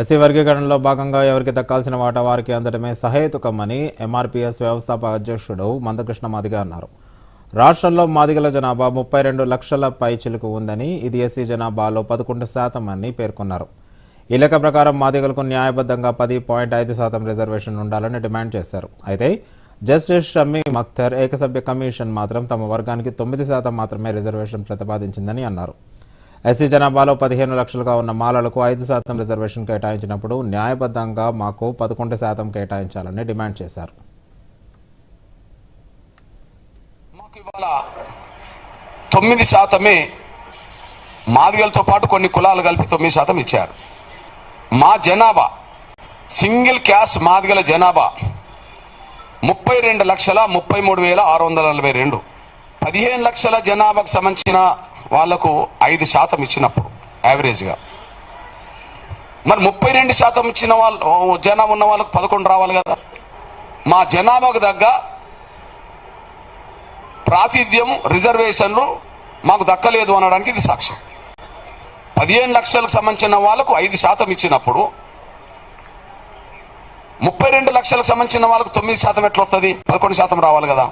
SC వర్గీకరణలో భాగంగా ఎవరికి దక్కాల్సిన వాటా వారికి అందడమే సహేతుకమని ఎంఆర్పీఎస్ వ్యవస్థాపక అధ్యక్షుడు మందకృష్ణ మాదిగ అన్నారు. రాష్ట్రంలో మాదిగల జనాభా ముప్పై రెండు లక్షల పైచిలుకు ఉందని ఇది ఎస్సీ జనాభాలో పదకొండు శాతం అని పేర్కొన్నారు. ఈ లెక్క ప్రకారం మాదిగలకు న్యాయబద్ధంగా పది పాయింట్ ఐదు శాతం రిజర్వేషన్ ఉండాలని డిమాండ్ చేశారు. అయితే జస్టిస్ షమ్మీ మఖ్తర్ ఏకసభ్య కమిషన్ మాత్రం తమ వర్గానికి తొమ్మిది శాతం మాత్రమే రిజర్వేషన్ ప్రతిపాదించిందని అన్నారు. ఎస్సీ జనాభాలో పదిహేను లక్షలుగా ఉన్న మాలలకు ఐదు శాతం రిజర్వేషన్ కేటాయించినప్పుడు న్యాయబద్ధంగా మాకు పదకొండు శాతం కేటాయించాలని డిమాండ్ చేశారు. తొమ్మిది శాతమే మాదిగలతో పాటు కొన్ని కులాలు కలిపి తొమ్మిది శాతం ఇచ్చారు. మా జనాభా సింగిల్ క్యాస్ట్ మాదిగల జనాభా ముప్పై రెండు లక్షల ముప్పై మూడు వేల ఆరు వందల నలభై రెండు. పదిహేను లక్షల జనాభాకు సంబంధించిన వాళ్ళకు ఐదు శాతం ఇచ్చినప్పుడు యావరేజ్గా మరి ముప్పై రెండు శాతం ఇచ్చిన వాళ్ళు జనాభా ఉన్న వాళ్ళకు పదకొండు రావాలి కదా. మా జనాభాకు తగ్గ ప్రాతిథ్యం రిజర్వేషన్లు మాకు దక్కలేదు అనడానికి ఇది సాక్ష్యం. పదిహేను లక్షలకు సంబంధించిన వాళ్ళకు ఐదు శాతం ఇచ్చినప్పుడు ముప్పై రెండు లక్షలకు సంబంధించిన వాళ్ళకు తొమ్మిది శాతం ఎట్లా వస్తుంది? పదకొండు శాతం రావాలి కదా.